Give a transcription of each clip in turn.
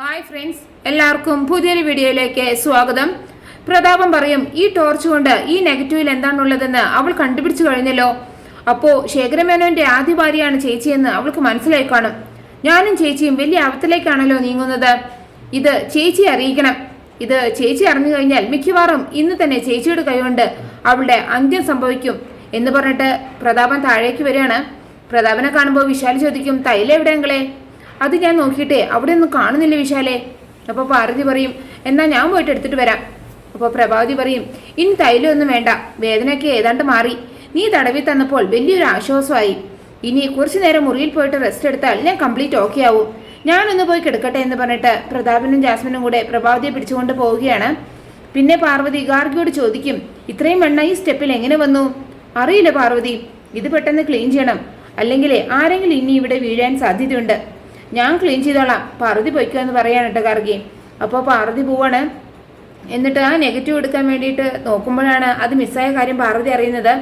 Hi friends എല്ലാവർക്കും പുതിയൊരു വീഡിയോയിലേക്ക് സ്വാഗതം. പ്രതാപം പറയും ഈ ടോർച്ച് കൊണ്ട് ഈ നെഗറ്റീവിൽ എന്താണുള്ളതെന്ന് അവൾ കണ്ടുപിടിച്ചു കഴിഞ്ഞല്ലോ. അപ്പോ ശേഖരമേനോന്റെ ആദ്യ ഭാര്യയാണ് ചേച്ചിയെന്ന് അവൾക്ക് മനസ്സിലായി കാണും. ഞാനും ചേച്ചിയും വലിയ അവത്തിലേക്കാണല്ലോ നീങ്ങുന്നത്. ഇത് ചേച്ചി അറിയിക്കണം. ഇത് ചേച്ചി അറിഞ്ഞു കഴിഞ്ഞാൽ മിക്കവാറും ഇന്ന് തന്നെ ചേച്ചിയുടെ കൈകൊണ്ട് അവളുടെ അന്ത്യം സംഭവിക്കും. എന്ന് പറഞ്ഞിട്ട് പ്രതാപൻ താഴേക്ക് വരികയാണ്. പ്രതാപനെ കാണുമ്പോൾ വിശാൽ ചോദിക്കും തൈല എവിടെയെങ്കിലേ അത് ഞാൻ നോക്കിയിട്ടേ അവിടെ ഒന്നും കാണുന്നില്ല വിശാലേ. അപ്പോൾ പാർവതി പറയും എന്നാ ഞാൻ പോയിട്ട് എടുത്തിട്ട് വരാം. അപ്പോൾ പ്രഭാവതി പറയും ഇനി തൈലൊന്നും വേണ്ട വേദനയൊക്കെ ഏതാണ്ട് മാറി. നീ തടവി തന്നപ്പോൾ വലിയൊരു ആശ്വാസമായി. ഇനി കുറച്ചു നേരം മുറിയിൽ പോയിട്ട് റെസ്റ്റ് എടുത്താൽ ഞാൻ കംപ്ലീറ്റ് ഓക്കെ ആവും. ഞാനൊന്ന് പോയി കിടക്കട്ടെ എന്ന് പറഞ്ഞിട്ട് പ്രതാപനും ജാസ്മിനും കൂടെ പ്രഭാവതിയെ പിടിച്ചുകൊണ്ട് പോവുകയാണ്. പിന്നെ പാർവതി ഗാർഗിയോട് ചോദിക്കും ഇത്രയും എണ്ണ ഈ സ്റ്റെപ്പിൽ എങ്ങനെ വന്നു? അറിയില്ല പാർവതി ഇത് പെട്ടെന്ന് ക്ലീൻ ചെയ്യണം. അല്ലെങ്കിൽ ആരെങ്കിലും ഇനി ഇവിടെ വീഴാൻ സാധ്യതയുണ്ട്. ഞാൻ ക്ലീൻ ചെയ്തോളാം. പാർവതി പൊയ്ക്കോ എന്ന് പറയാണ് കേട്ടോ ഗാർഗി അപ്പോൾ പാർവതി പോവാണ്. എന്നിട്ട് ആ നെഗറ്റീവ് എടുക്കാൻ വേണ്ടിയിട്ട് നോക്കുമ്പോഴാണ് അത് മിസ്സായ കാര്യം പാർവതി അറിയുന്നത്.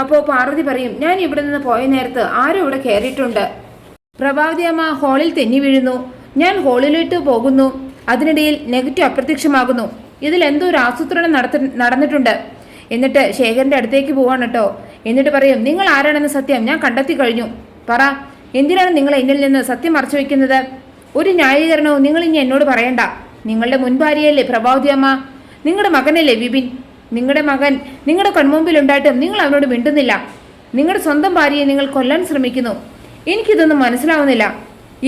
അപ്പോൾ പാർവതി പറയും ഞാൻ ഇവിടെ നിന്ന് പോയ നേരത്ത് ആരും ഇവിടെ കയറിയിട്ടുണ്ട് പ്രഭാവതി അമ്മ ഹോളിൽ തെന്നി വീഴുന്നു. ഞാൻ ഹോളിലോട്ട് പോകുന്നു. അതിനിടയിൽ നെഗറ്റീവ് അപ്രത്യക്ഷമാകുന്നു. ഇതിൽ എന്തോ ഒരു ആസൂത്രണം നടത്തി നടന്നിട്ടുണ്ട്. എന്നിട്ട് ശേഖരന്റെ അടുത്തേക്ക് പോവാണ് കേട്ടോ എന്നിട്ട് പറയും നിങ്ങൾ ആരാണെന്ന് സത്യം. ഞാൻ കണ്ടെത്തി കഴിഞ്ഞു. പറ. എന്തിനാണ് നിങ്ങൾ എന്നിൽ നിന്ന് സത്യം മറച്ചു വയ്ക്കുന്നത്? ഒരു ന്യായീകരണവും നിങ്ങൾ ഇനി എന്നോട് പറയണ്ട. നിങ്ങളുടെ മുൻ ഭാര്യയല്ലേ പ്രഭാവതി അമ്മ നിങ്ങളുടെ മകനല്ലേ വിപിൻ? നിങ്ങളുടെ മകൻ നിങ്ങളുടെ കൺമുമ്പിൽ ഉണ്ടായിട്ടും നിങ്ങൾ അവനോട് മിണ്ടുന്നില്ല. നിങ്ങളുടെ സ്വന്തം ഭാര്യയെ നിങ്ങൾ കൊല്ലാൻ ശ്രമിക്കുന്നു. എനിക്കിതൊന്നും മനസ്സിലാവുന്നില്ല.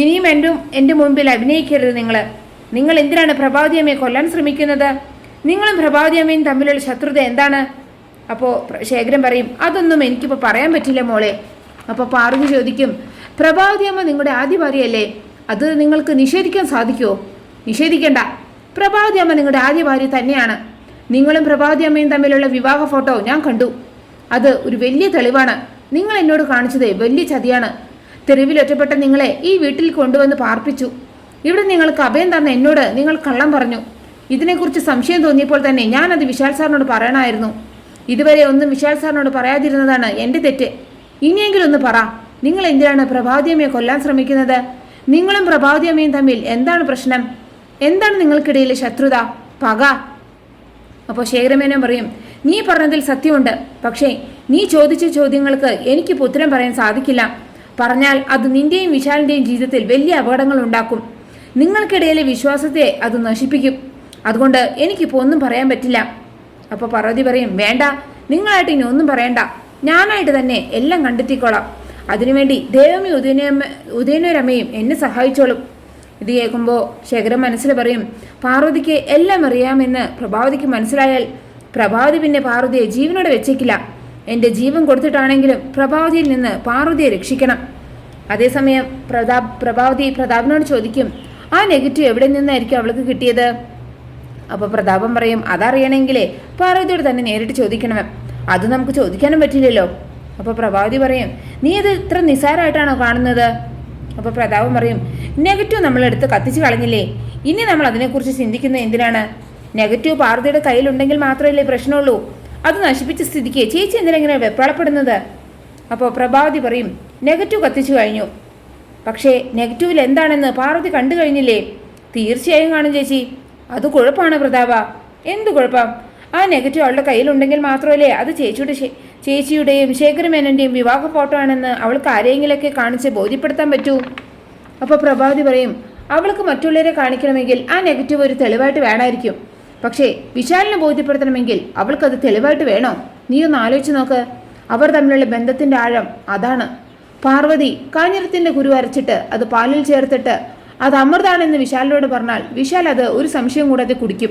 ഇനിയും എന്റെ എന്റെ മുമ്പിൽ അഭിനയിക്കരുത് നിങ്ങൾ നിങ്ങൾ എന്തിനാണ് പ്രഭാവതി അമ്മയെ കൊല്ലാൻ ശ്രമിക്കുന്നത്? നിങ്ങളും പ്രഭാവതി അമ്മയും തമ്മിലുള്ള ശത്രുത എന്താണ്? അപ്പോൾ ശേഖരൻ പറയും അതൊന്നും എനിക്കിപ്പോൾ പറയാൻ പറ്റില്ല മോളെ. അപ്പോൾ പാർവതി ചോദിക്കും പ്രഭാവതി അമ്മ നിങ്ങളുടെ ആദ്യ ഭാര്യയല്ലേ അത് നിങ്ങൾക്ക് നിഷേധിക്കാൻ സാധിക്കുമോ നിഷേധിക്കണ്ട. പ്രഭാവതി അമ്മ നിങ്ങളുടെ ആദ്യ ഭാര്യ തന്നെയാണ്. നിങ്ങളും പ്രഭാവതി അമ്മയും തമ്മിലുള്ള വിവാഹ ഫോട്ടോ ഞാൻ കണ്ടു. അത് ഒരു വലിയ തെളിവാണ്. നിങ്ങൾ എന്നോട് കാണിച്ചത് വലിയ ചതിയാണ്. തെരുവിൽ ഒറ്റപ്പെട്ട നിങ്ങളെ ഈ വീട്ടിൽ കൊണ്ടുവന്ന് പാർപ്പിച്ചു. ഇവിടെ നിങ്ങൾക്ക് അഭയം തന്ന എന്നോട് നിങ്ങൾ കള്ളം പറഞ്ഞു. ഇതിനെക്കുറിച്ച് സംശയം തോന്നിയപ്പോൾ തന്നെ ഞാനത് വിശാൽ സാറിനോട് പറയണമായിരുന്നു. ഇതുവരെ ഒന്നും വിശാൽ സാറിനോട് പറയാതിരുന്നതാണ് എന്റെ തെറ്റ്. ഇനിയെങ്കിലും ഒന്ന് പറ. നിങ്ങൾ എന്തിനാണ് പ്രഭാതിയമ്മയെ കൊല്ലാൻ ശ്രമിക്കുന്നത്? നിങ്ങളും പ്രഭാതിയമ്മയും തമ്മിൽ എന്താണ് പ്രശ്നം? എന്താണ് നിങ്ങൾക്കിടയിലെ ശത്രുത? പക. അപ്പോൾ ശേഖരമേനോൻ പറയും നീ പറഞ്ഞതിൽ സത്യമുണ്ട്. പക്ഷേ നീ ചോദിച്ച ചോദ്യങ്ങൾക്ക് എനിക്ക് ഉത്തരം പറയാൻ സാധിക്കില്ല. പറഞ്ഞാൽ അത് നിന്റെയും വിശാലിന്റെയും ജീവിതത്തിൽ വലിയ അപകടങ്ങൾ ഉണ്ടാക്കും. നിങ്ങൾക്കിടയിലെ വിശ്വാസത്തെ അത് നശിപ്പിക്കും. അതുകൊണ്ട് എനിക്കിപ്പോൾ ഒന്നും പറയാൻ പറ്റില്ല. അപ്പോൾ പാർവതി പറയും വേണ്ട. നിങ്ങളായിട്ട് ഇനി ഒന്നും പറയണ്ട. ഞാനായിട്ട് തന്നെ എല്ലാം കണ്ടെത്തിക്കോളാം. അതിനുവേണ്ടി ദേവമി ഉദയനമ്മ ഉദയനരമ്മയും എന്നെ സഹായിച്ചോളും. ഇത് കേൾക്കുമ്പോൾ ശേഖരൻ മനസ്സിൽ പറയും പാർവതിക്ക് എല്ലാം അറിയാമെന്ന് പ്രഭാവതിക്ക് മനസ്സിലായാൽ പ്രഭാവതി പിന്നെ പാർവതിയെ ജീവനോടെ വെച്ചേക്കില്ല. എന്റെ ജീവൻ കൊടുത്തിട്ടാണെങ്കിലും പ്രഭാവതിയിൽ നിന്ന് പാർവതിയെ രക്ഷിക്കണം. അതേസമയം പ്രതാപ് പ്രഭാവതി പ്രതാപിനോട് ചോദിക്കും ആ നെഗറ്റീവ് എവിടെ നിന്നായിരിക്കും അവൾക്ക് കിട്ടിയത്? അപ്പോൾ പ്രതാപം പറയും അതറിയണമെങ്കിലേ പാർവതിയോട് തന്നെ നേരിട്ട് ചോദിക്കണമേ. അത് നമുക്ക് ചോദിക്കാനും പറ്റില്ലല്ലോ. അപ്പോൾ പ്രഭാവതി പറയും നീ ഇത് ഇത്ര നിസ്സാരമായിട്ടാണോ കാണുന്നത്? അപ്പോൾ പ്രതാപം പറയും നെഗറ്റീവ് നമ്മളെടുത്ത് കത്തിച്ച് കളഞ്ഞില്ലേ? ഇനി നമ്മൾ അതിനെക്കുറിച്ച് ചിന്തിക്കുന്നത് എന്തിനാണ്? നെഗറ്റീവ് പാർവതിയുടെ കയ്യിലുണ്ടെങ്കിൽ മാത്രമല്ലേ പ്രശ്നമുള്ളൂ. അത് നശിപ്പിച്ച സ്ഥിതിക്ക് ചേച്ചി എന്തിനെങ്ങനെ വെപ്രാളപ്പെടുന്നത്? അപ്പോൾ പ്രഭാവതി പറയും നെഗറ്റീവ് കത്തിച്ചു കഴിഞ്ഞു. പക്ഷേ നെഗറ്റീവിൽ എന്താണെന്ന് പാർവതി കണ്ടു കഴിഞ്ഞില്ലേ? തീർച്ചയായും കാണും ചേച്ചി. അത് കുഴപ്പമാണ് പ്രതാപ. എന്ത് കുഴപ്പം? ആ നെഗറ്റീവ് അവളുടെ കയ്യിലുണ്ടെങ്കിൽ മാത്രമല്ലേ അത് ചേച്ചിയുടെ ചേച്ചിയുടെയും ശേഖരമേനന്റെയും വിവാഹ ഫോട്ടോ ആണെന്ന് അവൾക്ക് ആരെങ്കിലൊക്കെ കാണിച്ച് ബോധ്യപ്പെടുത്താൻ പറ്റൂ? അപ്പോൾ പ്രഭാതി പറയും അവൾക്ക് മറ്റുള്ളവരെ കാണിക്കണമെങ്കിൽ ആ നെഗറ്റീവ് ഒരു തെളിവായിട്ട് വേണമായിരിക്കും പക്ഷേ വിശാലിനെ ബോധ്യപ്പെടുത്തണമെങ്കിൽ അവൾക്കത് തെളിവായിട്ട് വേണോ? നീ ഒന്ന് ആലോചിച്ച് നോക്ക്. അവർ തമ്മിലുള്ള ബന്ധത്തിന്റെ ആഴം അതാണ്. പാർവതി കാഞ്ഞിരത്തിന്റെ കുരു അരച്ചിട്ട് അത് പാലിൽ ചേർത്തിട്ട് അത് അമൃതാണെന്ന് വിശാലിനോട് പറഞ്ഞാൽ വിശാൽ അത് ഒരു സംശയം കൂടാതെ കുടിക്കും.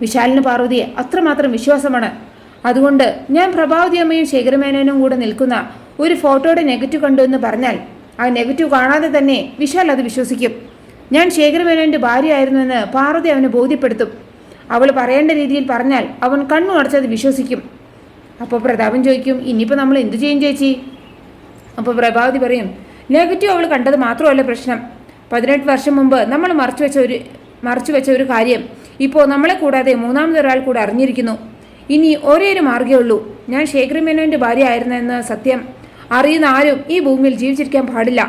വിശാലിന് പാർവതിയെ അത്രമാത്രം വിശ്വാസമാണ്. അതുകൊണ്ട് ഞാൻ പ്രഭാവതി അമ്മയും ശേഖരമേനോനും കൂടെ നിൽക്കുന്ന ഒരു ഫോട്ടോയുടെ നെഗറ്റീവ് കണ്ടു എന്ന് പറഞ്ഞാൽ ആ നെഗറ്റീവ് കാണാതെ തന്നെ വിശാൽ അത് വിശ്വസിക്കും. ഞാൻ ശേഖരമേനോന്റെ ഭാര്യയായിരുന്നുവെന്ന് പാർവതി അവനെ ബോധ്യപ്പെടുത്തും. അവൾ പറയേണ്ട രീതിയിൽ പറഞ്ഞാൽ അവൻ കണ്ണു അടച്ചത് വിശ്വസിക്കും. അപ്പോൾ പ്രതാപൻ ചോദിക്കും ഇനിയിപ്പോൾ നമ്മൾ എന്തു ചെയ്യും ചേച്ചി? അപ്പോൾ പ്രഭാവതി പറയും നെഗറ്റീവ് അവൾ കണ്ടത് മാത്രമല്ല പ്രശ്നം. പതിനെട്ട് വർഷം മുമ്പ് നമ്മൾ മറച്ചു വെച്ച ഒരു മറച്ചു വെച്ച ഒരു കാര്യം ഇപ്പോൾ നമ്മളെ കൂടാതെ മൂന്നാമതൊരാൾ കൂടെ അറിഞ്ഞിരിക്കുന്നു. ഇനി ഒരേ ഒരു മാർഗമേ ഉള്ളൂ. ഞാൻ ശേഖരമേനോന്റെ ഭാര്യ ആയിരുന്നെന്ന് സത്യം. അറിയുന്ന ആരും ഈ ഭൂമിയിൽ ജീവിച്ചിരിക്കാൻ പാടില്ല.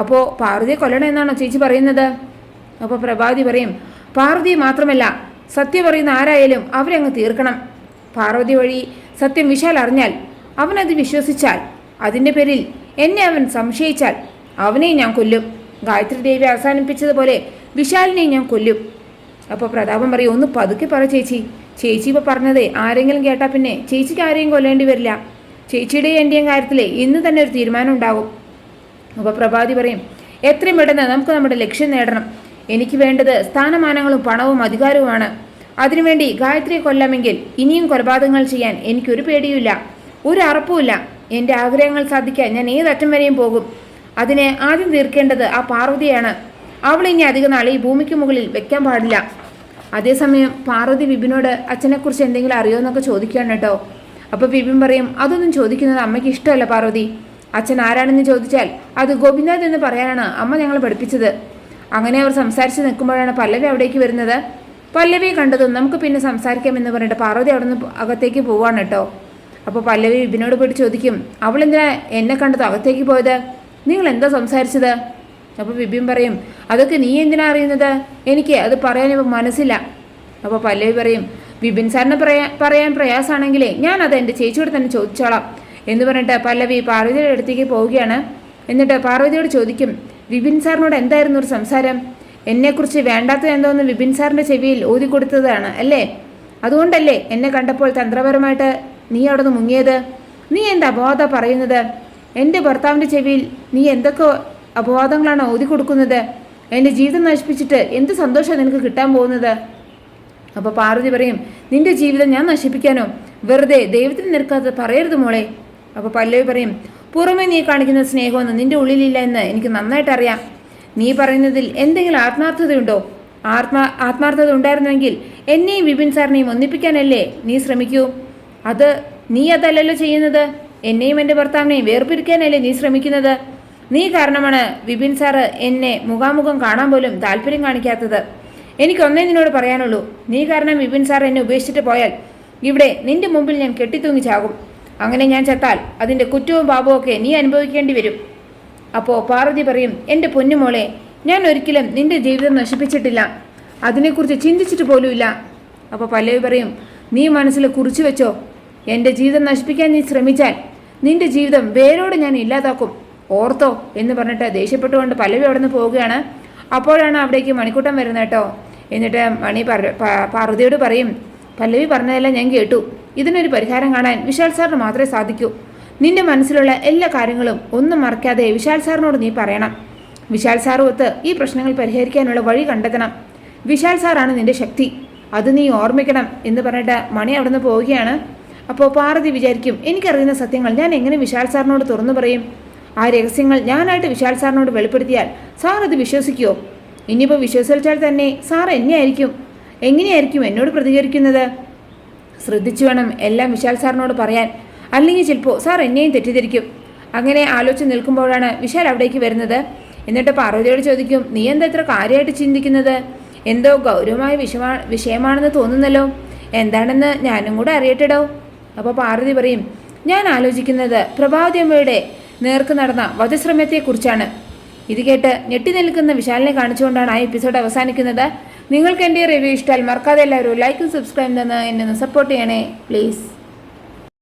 അപ്പോൾ പാർവതിയെ കൊല്ലണം എന്നാണോ ചേച്ചി പറയുന്നത്? അപ്പോൾ പ്രഭാതി പറയും പാർവതി മാത്രമല്ല സത്യം പറയുന്ന ആരായാലും അവരങ്ങ് തീർക്കണം. പാർവതി വഴി സത്യം വിശാൽ അറിഞ്ഞാൽ അവനത് വിശ്വസിച്ചാൽ അതിന്റെ പേരിൽ എന്നെ അവൻ സംശയിച്ചാൽ അവനെയും ഞാൻ കൊല്ലും. ഗായത്രി ദേവി അവസാനിപ്പിച്ചതുപോലെ വിശാലിനെയും ഞാൻ കൊല്ലും. അപ്പോൾ പ്രതാപം പറയും ഒന്ന് പതുക്കെ പറ ചേച്ചി. ചേച്ചി ഇപ്പോൾ പറഞ്ഞതേ ആരെങ്കിലും കേട്ടാൽ പിന്നെ ചേച്ചിക്ക് ആരെയും കൊല്ലേണ്ടി വരില്ല. ചേച്ചിയുടെ എന്റെയും കാര്യത്തിൽ ഇന്ന് തന്നെ ഒരു തീരുമാനം ഉണ്ടാകും. അപ്പോൾ പ്രഭാതി പറയും എത്രയും പെട്ടെന്ന് നമുക്ക് നമ്മുടെ ലക്ഷ്യം നേടണം. എനിക്ക് വേണ്ടത് സ്ഥാനമാനങ്ങളും പണവും അധികാരവുമാണ്. അതിനുവേണ്ടി ഗായത്രിയെ കൊല്ലാമെങ്കിൽ ഇനിയും കൊലപാതകങ്ങൾ ചെയ്യാൻ എനിക്കൊരു പേടിയുമില്ല. ഒരു അറപ്പുമില്ല. എന്റെ ആഗ്രഹങ്ങൾ സാധിക്കാൻ ഞാൻ ഏതറ്റം വരെയും പോകും. അതിനെ ആദ്യം തീർക്കേണ്ടത് ആ പാർവതിയാണ്. അവൾ ഇനി അധിക നാൾ ഈ ഭൂമിക്ക് മുകളിൽ വെക്കാൻ പാടില്ല. അതേസമയം പാർവതി വിപിനോട് അച്ഛനെക്കുറിച്ച് എന്തെങ്കിലും അറിയോ എന്നൊക്കെ ചോദിക്കുകയാണ് കേട്ടോ. അപ്പോൾ വിപിൻ പറയും അതൊന്നും ചോദിക്കുന്നത് അമ്മയ്ക്ക് ഇഷ്ടമല്ല പാർവതി. അച്ഛൻ ആരാണെന്ന് ചോദിച്ചാൽ അത് ഗോപിനാഥ് എന്ന് പറയാനാണ് അമ്മ ഞങ്ങളെ പഠിപ്പിച്ചത്. അങ്ങനെ അവർ സംസാരിച്ച് നിൽക്കുമ്പോഴാണ് പല്ലവി അവിടേക്ക് വരുന്നത്. പല്ലവി കണ്ടതും നമുക്ക് പിന്നെ സംസാരിക്കാം എന്ന് പറഞ്ഞിട്ട് പാർവതി അവിടെ നിന്ന് അകത്തേക്ക് പോവാണ് കേട്ടോ. അപ്പോൾ പല്ലവി വിപിനോട് പോയിട്ട് ചോദിക്കും അവൾ എന്തിനാ എന്നെ കണ്ടത് അകത്തേക്ക് പോയത്? നിങ്ങൾ എന്താ സംസാരിച്ചത്? അപ്പോൾ ബിബിൻ പറയും അതൊക്കെ നീ എന്തിനാ അറിയുന്നത്? എനിക്ക് അത് പറയാൻ ഇപ്പോൾ മനസ്സില്ല. അപ്പോൾ പല്ലവി പറയും ബിബിൻ സാറിന് പറയാ പറയാൻ പ്രയാസമാണെങ്കിലേ ഞാൻ അത് എന്റെ ചേച്ചിയോട് തന്നെ ചോദിച്ചോളാം. എന്ന് പറഞ്ഞിട്ട് പല്ലവി പാർവതിയുടെ അടുത്തേക്ക് പോവുകയാണ്. എന്നിട്ട് പാർവതിയോട് ചോദിക്കും വിപിൻ സാറിനോട് എന്തായിരുന്നു ഒരു സംസാരം? എന്നെക്കുറിച്ച് വേണ്ടാത്ത എന്തോന്ന് വിപിൻ സാറിന്റെ ചെവിയിൽ ഊതി കൊടുത്തതാണ് അല്ലേ? അതുകൊണ്ടല്ലേ എന്നെ കണ്ടപ്പോൾ തന്ത്രപരമായിട്ട് നീ അവിടെ നിന്ന് മുങ്ങിയത്? നീ എന്താ ബോധ പറയുന്നത്? എന്റെ ഭർത്താവിന്റെ ചെവിയിൽ നീ എന്തൊക്കെ അപവാദങ്ങളാണ് ഊതി കൊടുക്കുന്നത്. എന്റെ ജീവിതം നശിപ്പിച്ചിട്ട് എന്ത് സന്തോഷം നിനക്ക് കിട്ടാൻ പോകുന്നത്? അപ്പോൾ പാർവതി പറയും നിന്റെ ജീവിതം ഞാൻ നശിപ്പിക്കാനോ? വെറുതെ ദൈവത്തിന് നിൽക്കാതെ പറയരുത് മോളെ. അപ്പോൾ പല്ലവി പറയും പുറമെ നീ കാണിക്കുന്ന സ്നേഹമൊന്നും നിന്റെ ഉള്ളിലില്ല എന്ന് എനിക്ക് നന്നായിട്ട് അറിയാം. നീ പറയുന്നതിൽ എന്തെങ്കിലും ആത്മാർത്ഥതയുണ്ടോ? ആത്മാ ആത്മാർത്ഥത ഉണ്ടായിരുന്നെങ്കിൽ എന്നെയും വിപിൻ സാറിനെയും ഒന്നിപ്പിക്കാനല്ലേ നീ ശ്രമിക്കൂ. അത് നീ അതല്ലല്ലോ ചെയ്യുന്നത്. എന്നെയും എന്റെ ഭർത്താവിനെയും വേർപിരിക്കാനല്ലേ നീ ശ്രമിക്കുന്നത്. നീ കാരണമാണ് വിപിൻ സാറ് എന്നെ മുഖാമുഖം കാണാൻ പോലും താല്പര്യം കാണിക്കാത്തത്. എനിക്കൊന്നേ നിന്നോട് പറയാനുള്ളൂ. നീ കാരണം വിപിൻ സാർ എന്നെ ഉപേക്ഷിച്ചിട്ട് പോയാൽ ഇവിടെ നിന്റെ മുമ്പിൽ ഞാൻ കെട്ടിത്തൂങ്ങി ചാകും. അങ്ങനെ ഞാൻ ചത്താൽ അതിന്റെ കുറ്റവും പാപവും ഒക്കെ നീ അനുഭവിക്കേണ്ടി വരും. അപ്പോൾ പാർവതി പറയും എന്റെ പൊന്നുമോളെ ഞാൻ ഒരിക്കലും നിന്റെ ജീവിതം നശിപ്പിച്ചിട്ടില്ല. അതിനെക്കുറിച്ച് ചിന്തിച്ചിട്ട് പോലുമില്ല അപ്പോൾ പല്ലവി പറയും നീ മനസ്സിൽ കുറിച്ചു വെച്ചോ. എന്റെ ജീവിതം നശിപ്പിക്കാൻ നീ ശ്രമിച്ചാൽ നിന്റെ ജീവിതം വേരോട് ഞാൻ ഇല്ലാതാക്കും. ഓർത്തോ എന്ന് പറഞ്ഞിട്ട് ദേഷ്യപ്പെട്ടുകൊണ്ട് പല്ലവി അവിടെ നിന്ന് പോവുകയാണ്. അപ്പോഴാണ് അവിടേക്ക് മണിക്കൂട്ടം വരുന്നത് കേട്ടോ. എന്നിട്ട് മണി പാർവതിയോട് പറയും പല്ലവി പറഞ്ഞതെല്ലാം ഞാൻ കേട്ടു. ഇതിനൊരു പരിഹാരം കാണാൻ വിശാൽ സാറിന് മാത്രമേ സാധിക്കൂ. നിന്റെ മനസ്സിലുള്ള എല്ലാ കാര്യങ്ങളും ഒന്നും മറക്കാതെ വിശാൽ സാറിനോട് നീ പറയണം. വിശാൽ സാർ ഒത്ത് ഈ പ്രശ്നങ്ങൾ പരിഹരിക്കാനുള്ള വഴി കണ്ടെത്തണം. വിശാൽ സാറാണ് നിന്റെ ശക്തി. അത് നീ ഓർമ്മിക്കണം എന്ന് പറഞ്ഞിട്ട് മണി അവിടെ നിന്ന് പോവുകയാണ്. അപ്പോൾ പാർവതി വിചാരിക്കും എനിക്കറിയുന്ന സത്യങ്ങൾ ഞാൻ എങ്ങനെ വിശാൽ സാറിനോട് തുറന്നു പറയും? ആ രഹസ്യങ്ങൾ ഞാനായിട്ട് വിശാൽ സാറിനോട് വെളിപ്പെടുത്തിയാൽ സാർ അത് വിശ്വസിക്കുമോ ഇനിയിപ്പോൾ വിശ്വസിച്ചാൽ തന്നെ സാർ എന്നെയായിരിക്കും. എങ്ങനെയായിരിക്കും എന്നോട് പ്രതികരിക്കുന്നത്? ശ്രദ്ധിച്ചു വേണം എല്ലാം വിശാൽ സാറിനോട് പറയാൻ. അല്ലെങ്കിൽ ചിലപ്പോൾ സാർ എന്നെയും തെറ്റിദ്ധരിക്കും. അങ്ങനെ ആലോചിച്ച് നിൽക്കുമ്പോഴാണ് വിശാൽ അവിടേക്ക് വരുന്നത്. എന്നിട്ട് പാർവതിയോട് ചോദിക്കും നീ എന്താ ഇത്ര കാര്യമായിട്ട് ചിന്തിക്കുന്നത്? എന്തോ ഗൗരവമായ വിഷമാ വിഷയമാണെന്ന് തോന്നുന്നല്ലോ. എന്താണെന്ന് ഞാനും കൂടെ അറിയട്ടെടോ? അപ്പോൾ പാർവതി പറയും ഞാൻ ആലോചിക്കുന്നത് പ്രഭാവതി അമ്മയുടെ നേർക്ക് നടന്ന വധശ്രമത്തെക്കുറിച്ചാണ്. ഇത് കേട്ട് ഞെട്ടി നിൽക്കുന്ന വിശാലിനെ കാണിച്ചുകൊണ്ടാണ് ആ എപ്പിസോഡ് അവസാനിക്കുന്നത്. നിങ്ങൾക്ക് എന്റെ റിവ്യൂ ഇഷ്ടമാൽ മറക്കാതെ എല്ലാവരും ലൈക്കും സബ്സ്ക്രൈബ് തന്ന് എന്നെ സപ്പോർട്ട് ചെയ്യണേ പ്ലീസ്